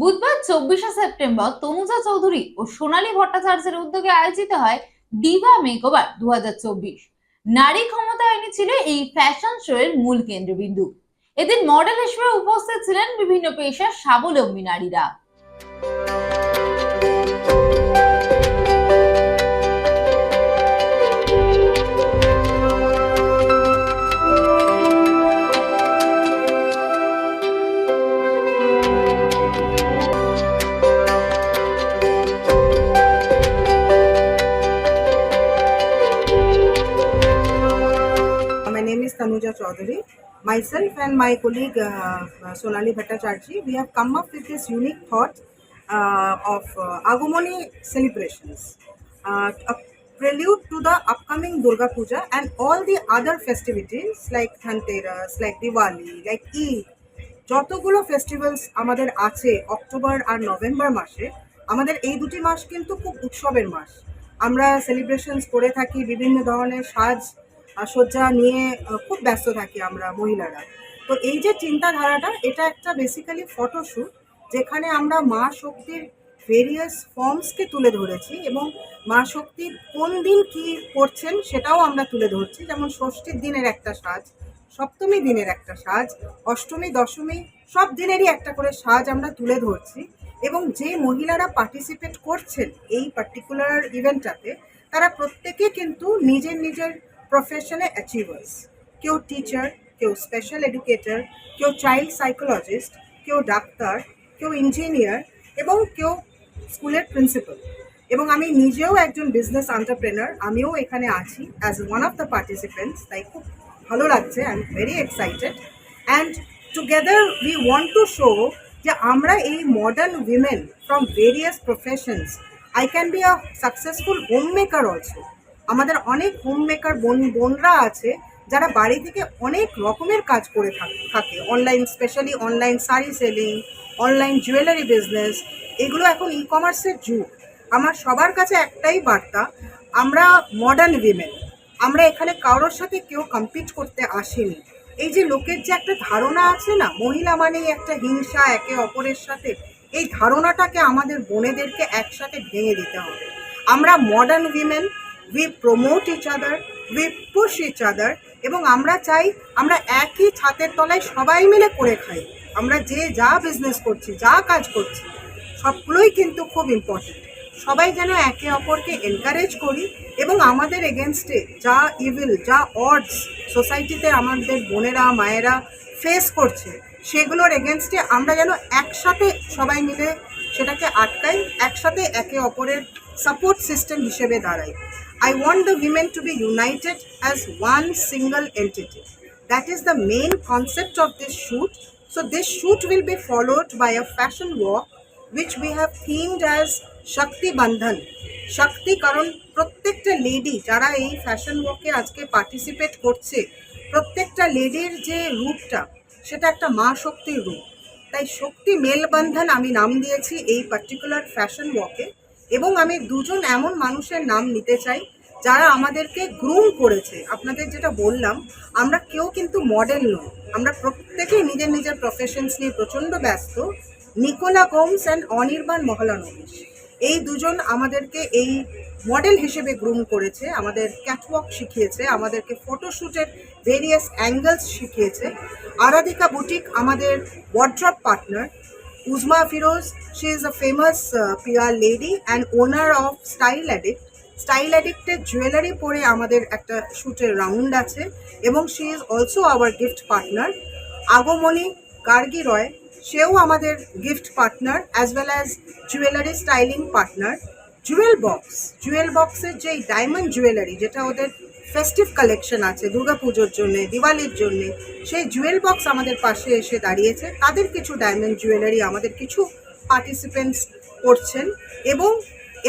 বুধবার চব্বিশে সেপ্টেম্বর তনুজা চৌধুরী ও সোনালী ভট্টাচার্যের উদ্যোগে আয়োজিত হয় ডিভা মেকওভার দু নারী ক্ষমতায়নই ছিল এই ফ্যাশন শো এর মূল কেন্দ্রবিন্দু। এদিন মডেল হিসেবে উপস্থিত ছিলেন বিভিন্ন পেশার স্বাবলম্বী নারীরা। Tanuja Chaudhary. Myself and my colleague uh, Sonali Bhattacharjee, we have come up with this unique thought uh, of uh, Agumoni celebrations, uh, a prelude to the upcoming Durga Puja and all the other festivities like Dhanteras, like Diwali, like Eid. যতগুলো festivals আমাদের আছে October আর November মাসে আমাদের এই দুটি মাস কিন্তু খুব উৎসবের মাস আমরা সেলিব্রেশনস করে থাকি বিভিন্ন ধরনের সাজ সজ্জা নিয়ে খুব ব্যস্ত থাকি আমরা মহিলারা। তো এই যে চিন্তাধারাটা, এটা একটা বেসিক্যালি ফটোশ্যুট যেখানে আমরা মা শক্তির ভেরিয়াস ফর্মসকে তুলে ধরেছি এবং মা শক্তি কোন দিন কি করছেন সেটাও আমরা তুলে ধরছি। যেমন ষষ্ঠীর দিনের একটা সাজ, সপ্তমী দিনের একটা সাজ, অষ্টমী, দশমী, সব দিনেরই একটা করে সাজ আমরা তুলে ধরছি এবং যে মহিলারা পার্টিসিপেট করছেন এই পার্টিকুলার ইভেন্টটাতে তারা প্রত্যেকে কিন্তু নিজের নিজের প্রফেশনে অ্যাচিভার্স কেউ টিচার কেউ স্পেশাল এডুকেটর কেউ চাইল্ড সাইকোলজিস্ট কেউ ডাক্তার, কেউ ইঞ্জিনিয়ার এবং কেউ স্কুলের প্রিন্সিপাল এবং আমি নিজেও একজন বিজনেস এন্টারপ্রেনার আমিও এখানে আছি as one of the participants তাই খুব ভালো লাগছে I am very excited and together we want to show যে আমরা এই modern women from various professions I can be a successful home maker also আমাদের অনেক হোম মেকার বোন, বোনরা আছে, যারা বাড়ি থেকে অনেক রকমের কাজ করে থাকে online specially online sari selling online jewellery business এগুলো এখন ই কমার্সের যুগ। আমার সবার কাছে একটাই বার্তা, আমরা মডার্ন উইমেন আমরা এখানে কারোর সাথে কেউ কম্পিট করতে আসিনি। এই যে লোকের যে একটা ধারণা আছে না, মহিলা মানেই একটা হিংসা, একে অপরের সাথে, এই ধারণাটাকে আমাদের বোনেদেরকে একসাথে ভেঙে দিতে হবে। আমরা modern women we promote each other we push each other এবং আমরা চাই আমরা একই ছাতের তলায় সবাই মিলে করে খাই। আমরা যে যা বিজনেস করছি, যা কাজ করছি, সবগুলোই কিন্তু খুব ইম্পর্টেন্ট সবাই যেন একে অপরকে এনকারেজ করি এবং আমাদের এগেনস্টে যা ইভিল যা অডস সোসাইটিতে আমাদের বোনেরা, মায়েরা ফেস করছে, সেগুলোর এগেনস্টে আমরা যেন একসাথে সবাই মিলে সেটাকে আটকাই, একসাথে একে অপরের সাপোর্ট সিস্টেম হিসেবে দাঁড়াই। I want the women to be united as one single entity That is the main concept of this shoot. So, this shoot will be followed by a fashion walk, which we have themed as Shakti Bandhan. Shakti কারণ প্রত্যেকটা lady যারা এই fashion ওয়াকে আজকে participate করছে, প্রত্যেকটা লেডির যে রূপটা, সেটা একটা মা শক্তির রূপ তাই শক্তি মেলবন্ধন আমি নাম দিয়েছি এই পার্টিকুলার ফ্যাশন ওয়াকে এবং আমি দুজন এমন মানুষের নাম নিতে চাই যারা আমাদেরকে গ্রুম করেছে। আপনাদের যেটা বললাম, আমরা কেউ কিন্তু মডেল নই। আমরা প্রত্যেকেই নিজের নিজের প্রফেশনস নিয়ে প্রচণ্ড ব্যস্ত। Nicola Gomes and Anirban Mahalanobis. এই দুজন আমাদেরকে এই মডেল হিসেবে গ্রুম করেছে, আমাদের ক্যাটওয়াক শিখিয়েছে, আমাদেরকে ফটোশ্যুটের ভেরিয়াস অ্যাঙ্গেলস শিখিয়েছে। আরাধিকা বুটিক আমাদের wardrobe partner Uzma Firoz she is a famous pearl lady and owner of Style Addict Style Addict jewellery পরে আমাদের একটা শ্যুটের রাউন্ড আছে এবং she is also our gift partner Agomoni Gargi Roy, সেও আমাদের gift partner as well as jewellery styling partner Jewel Box Jewel বক্সের যে ডায়মন্ড জুয়েলারি যেটা ওদের ফেস্টিভ কালেকশন আছে, দুর্গাপুজোর জন্যে, দিওয়ালির জন্যে। সেই জুয়েল বক্স আমাদের পাশে এসে দাঁড়িয়েছে। তাদের কিছু ডায়মন্ড জুয়েলারি আমাদের কিছু পার্টিসিপেন্টস করছেন এবং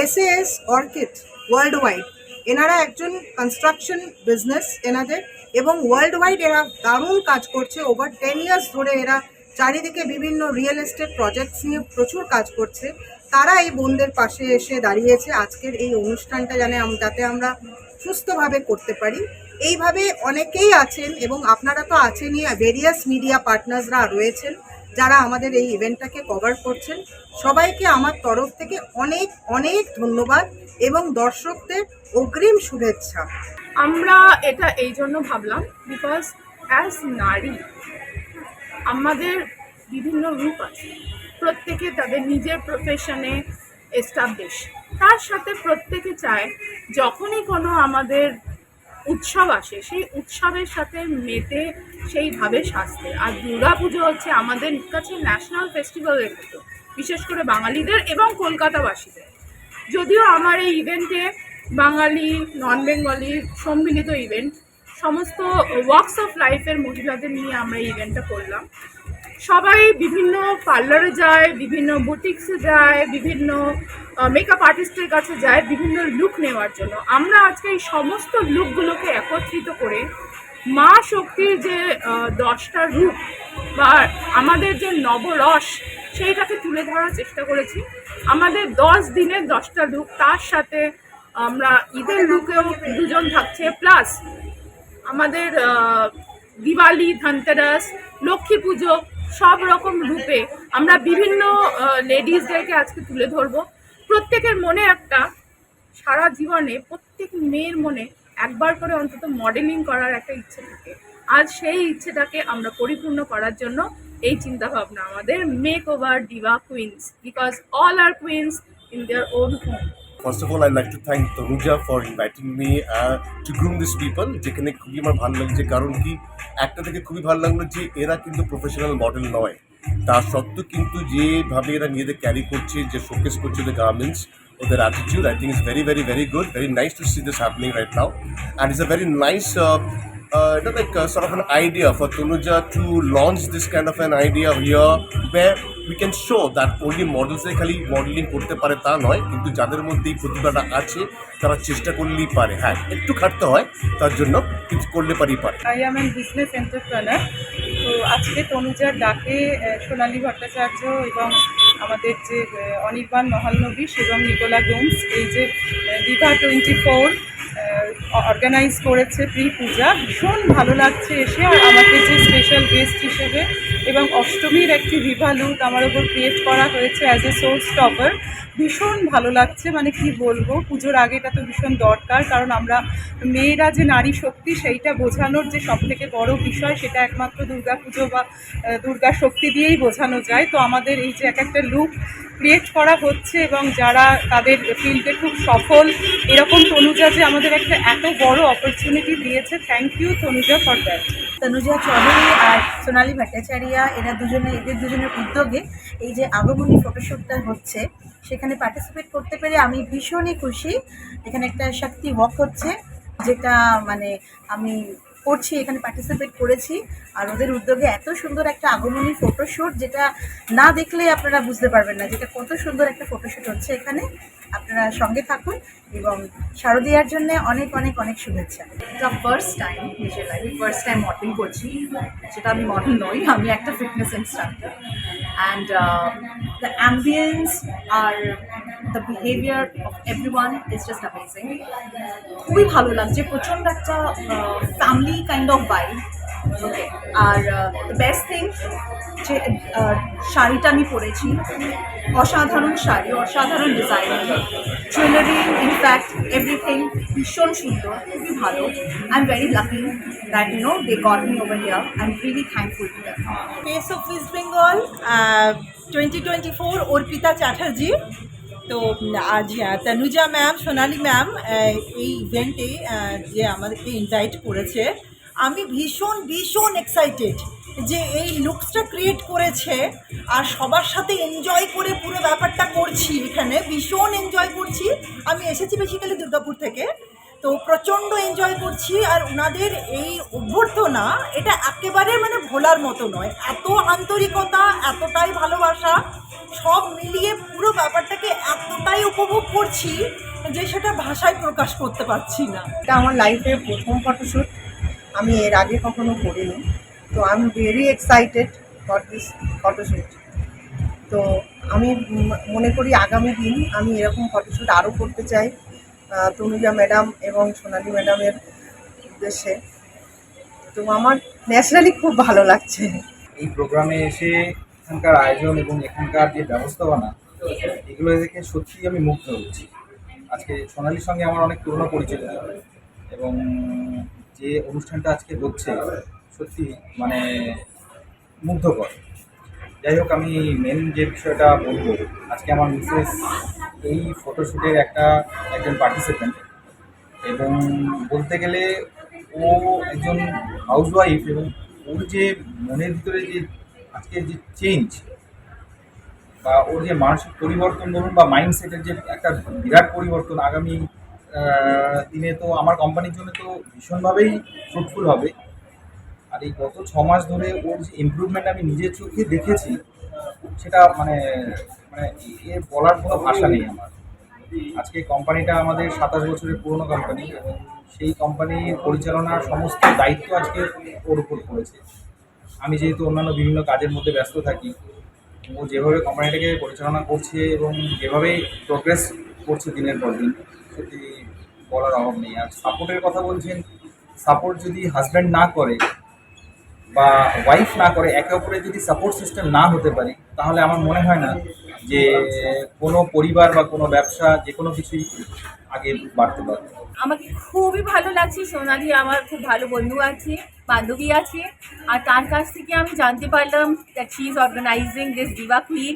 S S Orchid World Wide এনারা একজন কনস্ট্রাকশন বিজনেস এনাদের এবং ওয়ার্ল্ড ওয়াইড এরা দারুণ কাজ করছে। ওভার টেন ইয়ার্স ধরে এরা চারিদিকে বিভিন্ন রিয়েল এস্টেট প্রজেক্টস নিয়ে প্রচুর কাজ করছে। তারা এই বোনদের পাশে এসে দাঁড়িয়েছে। আজকের এই অনুষ্ঠানটা জানে যাতে আমরা সুস্থভাবে করতে পারি। এইভাবে অনেকেই আছেন এবং আপনারা তো আছেনই ভেরিয়াস মিডিয়া পার্টনার্সরা রয়েছেন যারা আমাদের এই ইভেন্টটাকে কভার করছেন। সবাইকে আমার তরফ থেকে অনেক অনেক ধন্যবাদ এবং দর্শকদের অগ্রিম শুভেচ্ছা। আমরা এটা এই জন্য ভাবলাম বিকজ অ্যাজ নারী, আমাদের বিভিন্ন রূপ আছে। প্রত্যেকে তাদের নিজের প্রফেশনে এস্টাবলিশ তার সাথে প্রত্যেকে চায় যখনই কোনো আমাদের উৎসব আসে, সেই উৎসবের সাথে মেতে সেইভাবে সাজতে। আর দুর্গা পুজো হচ্ছে আমাদের কাছে ন্যাশনাল ফেস্টিভ্যালের মতো, বিশেষ করে বাঙালিদের এবং কলকাতাবাসীদের। যদিও আমার এই ইভেন্টে বাঙালি নন বেঙ্গলি সম্মিলিত ইভেন্ট সমস্ত ওয়ার্কস অফ লাইফের মহিলাদের নিয়ে আমরা এই ইভেন্টটা করলাম। সবাই বিভিন্ন পার্লারে যায়, বিভিন্ন বুটিক্সে যায়, বিভিন্ন মেকআপ আর্টিস্টের কাছে যায়, বিভিন্ন লুক নেওয়ার জন্য। আমরা আজকে এই সমস্ত লুকগুলোকে একত্রিত করে মা শক্তির যে দশটা রূপ বা আমাদের যে নবরস, সেইটাকে তুলে ধরার চেষ্টা করেছি। আমাদের দশ দিনের দশটা লুক তার সাথে আমরা ঈদের লুকেও দুজন থাকছে। প্লাস আমাদের দিওয়ালি, ধনতেরাস, লক্ষ্মী পুজো সব রকম রূপে আমরা বিভিন্ন লেডিসদেরকে আজকে তুলে ধরবো। প্রত্যেকের মনে একটা সারা জীবনে প্রত্যেক মেয়ের মনে একবার করে অন্তত মডেলিং করার একটা ইচ্ছে থাকে। আজ সেই ইচ্ছেটাকে আমরা পরিপূর্ণ করার জন্য এই চিন্তা ভাবনা আমাদের make over diva queens because all are queens in their own home of all, I'd like to thank Tanuja for inviting me uh, to groom these people. যেখানে খুবই আমার ভালো লাগছে। কারণ কি একটা থেকে খুবই ভালো লাগল যে এরা কিন্তু প্রফেশনাল মডেল নয়। তা সত্ত্বেও কিন্তু যেভাবে এরা নিজেদের ক্যারি করছে, যে শোকেস করছে ওদের গার্মেন্টস ওদের attitude I think is very very very good very nice to see this happening right now and it's a very nice you know, like uh, sort of an idea for Tanuja to launch this kind of an idea here where we can show that only models এ খালি modelling করতে পারে তা নয় কিন্তু যাদের মধ্যে এই প্রতিভাটা আছে তারা চেষ্টা করলেই পারে। হ্যাঁ একটু খাটতে হয় তার জন্য কিছু করলে পারেই পারে। I am an business entrepreneur তো আজকে তনুজার ডাকে সোনালী ভট্টাচার্য এবং আমাদের যে অনির্বাণ মহালনবিশ এবং নিকোলা গোমস এই যে দিঘা টোয়েন্টি ফোর অর্গানাইজ করেছে প্রি পূজা ভীষণ ভালো লাগছে এসে আর আমাকে যে স্পেশাল গেস্ট হিসেবে এবং অষ্টমীর একটি ভিভা লুক আমার ওপর ক্রিয়েট করা হয়েছে অ্যাজ এ সোর্স টপার ভীষণ ভালো লাগছে মানে কি বলব, পুজোর আগে এটা তো ভীষণ দরকার, কারণ আমরা মেয়েরা যে নারী শক্তি, সেইটা বোঝানোর যে সব থেকে বড় বিষয়, সেটা একমাত্র দুর্গা পুজো বা দুর্গা শক্তি দিয়েই বোঝানো যায়। তো আমাদের এই যে এক একটা লুক ক্রিয়েট করা হচ্ছে এবং যারা তাদের ফিল্ডে খুব সফল, এরকম তনুজা যে আমাদের একটা এত বড় অপরচুনিটি দিয়েছে thank you Tanuja for that Tanuja Chowdhury আর সোনালী ভট্টাচার্যা এরা দুজনে, এদের দুজনের উদ্যোগে এই যে আগমনী ফটোশ্যুটটা হচ্ছে, সেখানে পার্টিসিপেট করতে পেরে আমি ভীষণই খুশি। এখানে একটা শক্তি ওয়াক হচ্ছে, যেটা মানে আমি করছি, এখানে পার্টিসিপেট করেছি। আর ওদের উদ্যোগে এত সুন্দর একটা আগমনী ফটোশ্যুট যেটা না দেখলে আপনারা বুঝতে পারবেন না, যেটা কত সুন্দর একটা ফটোশ্যুট হচ্ছে এখানে। আপনারা সঙ্গে থাকুন এবং শারদীয়ার জন্য অনেক অনেক অনেক শুভেচ্ছা। এটা ফার্স্ট টাইম নিজের লাইফে ফার্স্ট টাইম মডেলিং করছি। যেটা আমি মডেল নই, আমি একটা fitness instructor and the ambience R the behaviour of everyone is just amazing খুবই ভালো লাগছে, প্রচণ্ড একটা ফ্যামিলি কাইন্ড অফ বাইক আর বেস্ট থিং যে শাড়িটা আমি পরেছি অসাধারণ শাড়ি অসাধারণ ডিজাইনিং জুয়েলারি ইনফ্যাক্ট এভরিথিং ভীষণ সুন্দর খুবই ভালো। I am very lucky that you know they got me over here I am really thankful to them face of West Bengal twenty twenty four Arpita তো আজ আহ, তনুজা ম্যাম সোনালি ম্যাম এই ইভেন্টে যে আমাদেরকে ইনভাইট করেছে। আমি ভীষণ ভীষণ এক্সাইটেড যে এই লুকসটা ক্রিয়েট করেছে আর সবার সাথে এনজয় করে পুরো ব্যাপারটা করছি এখানে। ভীষণ এনজয় করছি। আমি এসেছি বেসিক্যালি দুর্গাপুর থেকে। তো প্রচণ্ড এনজয় করছি আর ওনাদের এই অভ্যর্থনা এটা একেবারে মানে ভোলার মতো নয়। এত আন্তরিকতা, এতটাই ভালোবাসা, সব মিলিয়ে পুরো ব্যাপারটাকে এতটাই উপভোগ করছি যে সেটা ভাষায় প্রকাশ করতে পারছি না। এটা আমার লাইফের প্রথম ফটোশ্যুট আমি এর আগে কখনো করিনি তো I am very excited for this photoshoot তো আমি মনে করি আগামী দিন আমি এরকম ফটোশ্যুট আরও করতে চাই তনুজা ম্যাডাম এবং সোনালি ম্যাডামের উদ্দেশ্যে। তো আমার ন্যাচারালি খুব ভালো লাগছে। এই প্রোগ্রামে এসে এখানকার আয়োজন এবং এখানকার যে ব্যবস্থাপনা, এগুলো দেখে সত্যিই আমি মুগ্ধ হচ্ছি। আজকে সোনালির সঙ্গে আমার অনেক পুরনো পরিচয়। এবং যে অনুষ্ঠানটা আজকে হচ্ছে, সত্যি মানে মুগ্ধকর। যাই হোক, আমি মেন যে বিষয়টা বলব, আজকে আমার মিসেস এই ফটোশ্যুটের একটা একজন পার্টিসিপেন্ট এবং বলতে গেলে ও একজন হাউসওয়াইফ এবং ওর যে মনের ভিতরে যে আজকে যে চেঞ্জ বা ওর যে মানসিক পরিবর্তন বলুন বা মাইন্ডসেটের যে একটা বিরাট পরিবর্তন আগামী দিনে তো আমার কোম্পানির জন্য তো ভীষণভাবেই ফ্রুটফুল হবে। আর এই গত ছ মাস ধরে ওর যে ইমপ্রুভমেন্ট আমি নিজের চোখে দেখেছি, সেটা মানে মানে এ বলার কোনো ভাষা নেই আমার। আজকে কোম্পানিটা আমাদের সাতাশ বছরের পুরনো কোম্পানি সেই কোম্পানির পরিচালনার সমস্ত দায়িত্ব আজকে ওর উপর পড়েছে। আমি যেহেতু অন্যান্য বিভিন্ন কাজের মধ্যে ব্যস্ত থাকি, ও যেভাবে কোম্পানিটাকে পরিচালনা করছে এবং যেভাবে প্রোগ্রেস করছে দিনের পর দিন সত্যি বলার অভাব নেই। আর সাপোর্টের কথা বলছেন সাপোর্ট যদি হাজব্যান্ড না করে বা ওয়াইফ না করে, একে অপরের যদি সাপোর্ট সিস্টেম না হতে পারি, তাহলে আমার মনে হয় না যে কোনো পরিবার বা কোনো ব্যবসা যে কোনো কিছুই আগে বাড়তে পারে আমাকে খুবই ভালো লাগছে, সোনালি আমার খুব ভালো বন্ধু আছে, বান্ধবী আছে, আর তার কাছ থেকে আমি জানতে পারলাম that she is organising this diva queen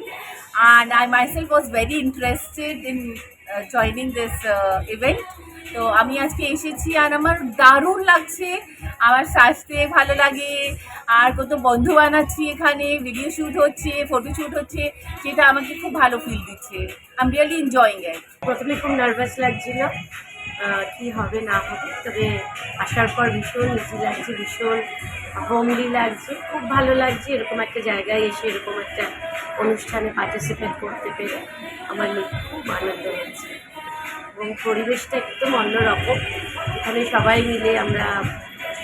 and I myself was very interested in joining this event তো আমি আজকে এসেছি আর আমার দারুণ লাগছে। আমার সাজতে ভালো লাগে। আর কত বন্ধু বানাচ্ছি এখানে ভিডিও শ্যুট হচ্ছে ফটো শ্যুট হচ্ছে সেটা আমাকে খুব ভালো ফিল দিচ্ছে। I am really enjoying it প্রথমে খুব নার্ভাস লাগছিল কি হবে, না হবে। তবে আসার পর ভীষণ ইজি লাগছে, ভীষণ হোমলি লাগছে। খুব ভালো লাগছে, এরকম একটা জায়গায় এসে এরকম একটা অনুষ্ঠানে পার্টিসিপেট করতে পেরে আমার নিজে খুব আনন্দ হচ্ছে এবং পরিবেশটা একদম অন্যরকম এখানে সবাই মিলে আমরা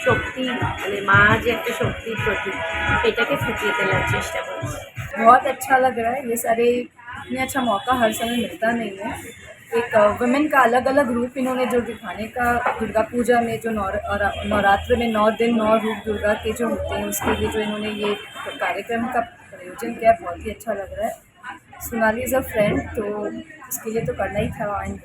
শক্তি মানে মা যে একটা শক্তির প্রতীক এটাকে ফুটিয়ে তোলার চেষ্টা করছি बहुत अच्छा लग रहा है ये सारे इतने अच्छा मौका हर समय मिलता नहीं है एक वुमेन का अलग अलग रूप इन्होंने जो दिखाने का, दुर्गा पूजा में जो नौ नवरात्र में नौ दिन नौ रूप दुर्गा के जो होते हैं, उसके लिए जो इन्होंने ये कार्यक्रम का प्रयोजन किया, बहुत ही अच्छा लग रहा है। सोनाली इज़ अ फ्रेंड तो इसके लिए तो करना ही था एंड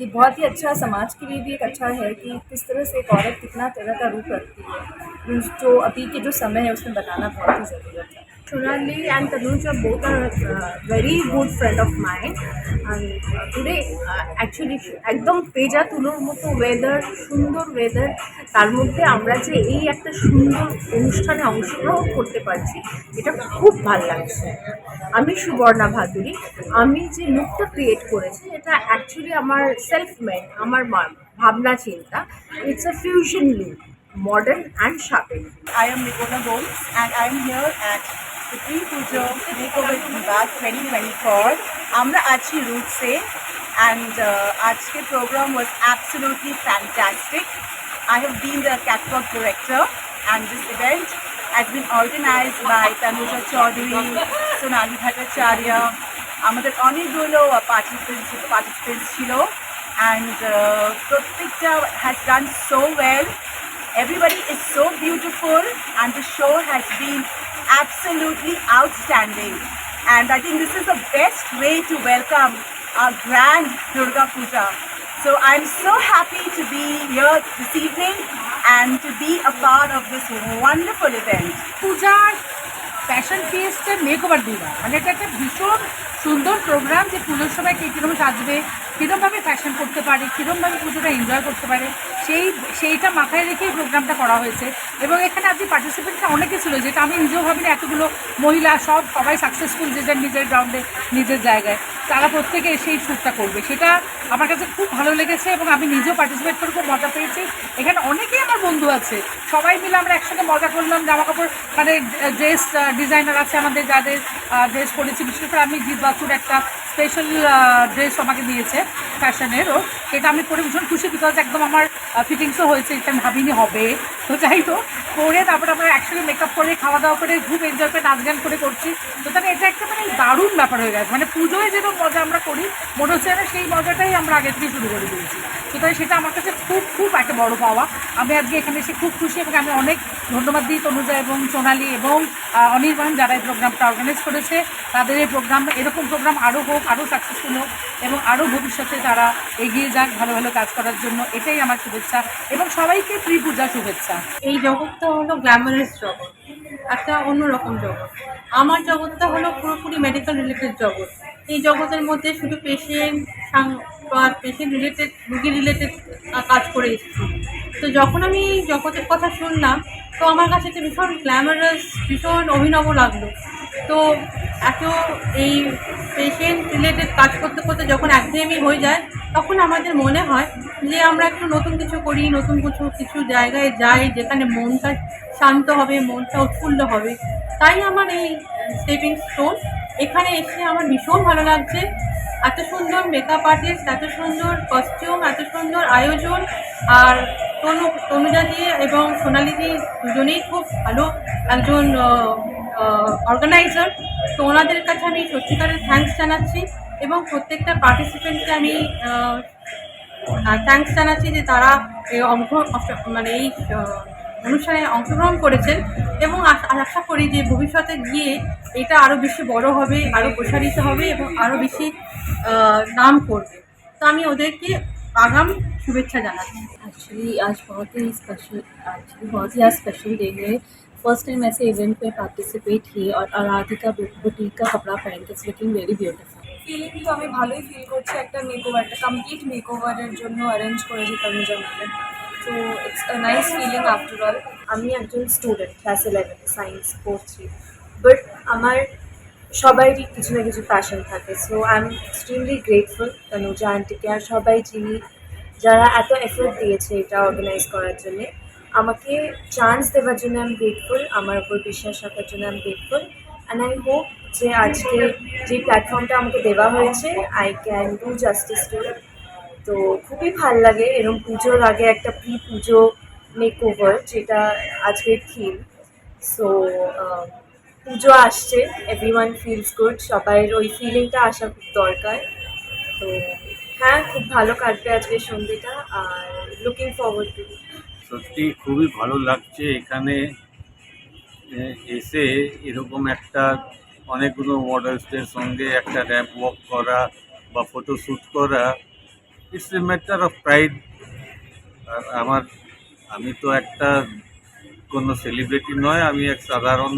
ये बहुत ही अच्छा समाज के लिए भी एक अच्छा है कि किस तरह से एक औरत कितना तरह का रूप रखती है। जो अभी के जो समय है, उसमें बताना बहुत ही ज़रूरत है। Sonali and Tanuja both are uh, very good friend of mine. And uh, today uh, actually একদম পেজা তুলোর মতো ওয়েদার সুন্দর ওয়েদার তার মধ্যে আমরা যে এই একটা সুন্দর অনুষ্ঠানে অংশগ্রহণ করতে পারছি এটা খুব ভালো লাগছে। আমি সুবর্ণা ভাদুরী আমি যে লুকটা ক্রিয়েট করেছি এটা অ্যাকচুয়ালি আমার সেলফ মেড আমার ভাবনা চিন্তা। It's a fusion look modern and শাপেন I am Nicola Gomes and I am here at the Pre-Pujo Makeover Diva 2024. আমরা আছি রুটসে and uh, আজকের program was absolutely fantastic. I have been the catwalk director and this event has been organized by Tanuja Chaudhary, Sonali Bhattacharya, আমাদের অনেকগুলো participants participants ছিল and uh, প্রত্যেকটা has done so well. Everybody is so beautiful and the show has been absolutely outstanding. And I think this is the best way to welcome our grand Durga Puja. So I'm so happy to be here this evening and to be a part of this wonderful event. পূজার fashion ফিয়েস্টের make over diva মানে এটা একটা ভীষণ সুন্দর programme যে পুজোর সময় কে কীরকম সাজবে কীরমভাবে ফ্যাশন করতে পারে, কীরমভাবে পুজোটা এনজয় করতে পারে, সেই, সেইটা মাথায় রেখেই প্রোগ্রামটা করা হয়েছে। এবং এখানে আপনি পার্টিসিপেন্টটা অনেকে ছিল, যেটা আমি নিজেও ভাবিনি, এতগুলো মহিলা সব সবাই সাকসেসফুল যে যার নিজের গ্রাউন্ডে নিজের জায়গায়। তারা প্রত্যেকে এসে এই শ্যুটটা করবে। সেটা আমার কাছে খুব ভালো লেগেছে এবং আমি নিজেও পার্টিসিপেট করে খুব মজা পেয়েছি। এখানে অনেকেই আমার বন্ধু আছে। সবাই মিলে আমরা একসাথে মজা করলাম। জামা কাপড় মানে ড্রেস ডিজাইনার আছে আমাদের, যাদের ড্রেস পরেছি। বিশেষ করে আমি জিৎ বাসুর একটা স্পেশাল ড্রেস আমাকে দিয়েছে ফ্যাশনেরও এটা আমি পরে ভীষণ খুশি বিকজ একদম আমার ফিটিংসও হয়েছে, এটা আমি ভাবিনি হবে। তো যাই তো পরে তারপরে আমরা অ্যাকচুয়ালি মেকআপ করে খাওয়া দাওয়া করে, খুব এনজয় করে নাচ গান করে করছি। তো তাহলে এটা একটা মানে দারুণ ব্যাপার হয়ে গেছে। মানে পুজোয় যেরকম মজা আমরা করি, মনে হচ্ছে সেই মজাটাই আমরা আগে থেকে শুরু করে দিয়েছি। সুতরাং সেটা আমার কাছে খুব খুব একটা বড় পাওয়া। আমি আজকে এখানে এসে খুব খুশি এবং আমি অনেক ধন্যবাদ দিই তনুজা এবং সোনালি এবং অনির্বাণ যারা এই প্রোগ্রামটা অর্গানাইজ করেছে। তাদের এই প্রোগ্রাম, এরকম প্রোগ্রাম আরও হোক আরও সাকসেসফুল হোক এবং আরও ভবিষ্যতে তারা এগিয়ে যাক ভালো ভালো কাজ করার জন্য, এটাই আমার শুভেচ্ছা এবং সবাইকে প্রি পূজা শুভেচ্ছা। এই জগৎটা হলো গ্ল্যামারাস জগৎ, একটা অন্যরকম জগৎ। আমার জগৎটা হলো পুরোপুরি মেডিকেল রিলেটেড জগৎ। এই জগতের মধ্যে শুধু পেশেন্ট আর পেশেন্ট রিলেটেড রুগী রিলেটেড কাজ করে এসেছি। তো যখন আমি জগতের কথা শুনলাম, তো আমার কাছে এটা ভীষণ গ্ল্যামারাস ভীষণ অভিনব লাগল। তো এত এই পেশেন্ট রিলেটেড কাজ করতে করতে যখন একঘেয়েমি হয়ে যায়, তখন আমাদের মনে হয় যে আমরা একটু নতুন কিছু করি, নতুন কিছু কিছু জায়গায় যাই, যেখানে মনটা শান্ত হবে, মনটা উৎফুল্ল হবে। তাই আমার এই স্টেপিং স্টোন এখানে এসে আমার ভীষণ ভালো লাগছে। এত সুন্দর মেকআপ আর্টিস্ট এত সুন্দর কস্টিউম এত সুন্দর আয়োজন। আর তনু, তনুজা দিয়ে এবং সোনালি দি দুজনেই খুব ভালো একজন অর্গানাইজার তো ওনাদের কাছে আমি সত্যিকারের থ্যাঙ্কস জানাচ্ছি এবং প্রত্যেকটা পার্টিসিপেন্টকে আমি থ্যাঙ্কস জানাচ্ছি যে তারা মানে এই অনুষ্ঠানে অংশগ্রহণ করেছেন এবং আশা আশা করি যে ভবিষ্যতে গিয়ে এটা আরও বেশি বড় হবে আরও প্রসারিত হবে এবং আরও বেশি আহ, নাম করবে তো আমি ওদেরকে আগাম শুভেচ্ছা জানাচ্ছি एक्चुअली आज बहुत ही स्पेशल एक्चुअली बहुत ही आज स्पेशल डे है फर्स्ट टाइम ऐसे इवेंट पे पार्टिसिपेट की और आराधिका बुटीक का कपड़ा पहन के लुकिंग वेरी ब्यूटीफुल ফিলিং তো আমি ভালোই ফিল করছি একটা মেকওভার একটা কমপ্লিট মেকওভারের জন্য অ্যারেঞ্জ করেছি তনুজা ম্যাডাম তো it's a nice feeling after all আমি একজন স্টুডেন্ট ক্লাস ইলেভেন সায়েন্স পড়ছি বাট আমার সবাইরই কিছু না কিছু প্যাশন থাকে। So I am extremely grateful Tanuja আন্টিকে আর সবাই যিনি যারা এত এফোর্ট দিয়েছে এটা অর্গানাইজ করার জন্যে। আমাকে চান্স দেওয়ার জন্য আমি গ্রেটফুল আমার উপর বিশ্বাস রাখার জন্য আমি গ্রেটফুল অ্যান্ড আই হোপ যে আজকে যে প্ল্যাটফর্মটা আমাকে দেওয়া হয়েছে I can do justice to তো খুবই ভালো লাগে। এরকম পুজোর আগে একটা প্রি পুজো মেক ওভার যেটা আজকের থিম সো পুজো আসছে এভরি ওয়ান ফিলস গুড সবাই ওই ফিলিংটা আসা খুব দরকার। তো হ্যাঁ খুব ভালো কাটবে আজকের সন্ধ্যেটা, আর লুকিং ফরওয়ার্ড টু সত্যি খুবই ভালো লাগছে এখানে এসে এরকম একটা অনেকগুলো মডেলসদের সঙ্গে একটা র্যাম্প ওয়াক করা বা ফটো শ্যুট করা। It's a matter of pride আর আমার, আমি তো একটা কোনো সেলিব্রিটি নয়, আমি এক সাধারণ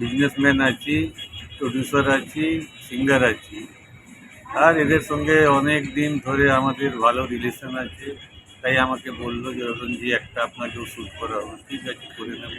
বিজনেসম্যান আছি প্রডিউসার আছি সিঙ্গার আছি। আর এদের সঙ্গে অনেক দিন ধরে আমাদের ভালো রিলেশন আছে। তাই আমাকে বলল যে, রতনজি, একটা আপনাকেও শ্যুট করা হবে ঠিক আছে, করে নেব।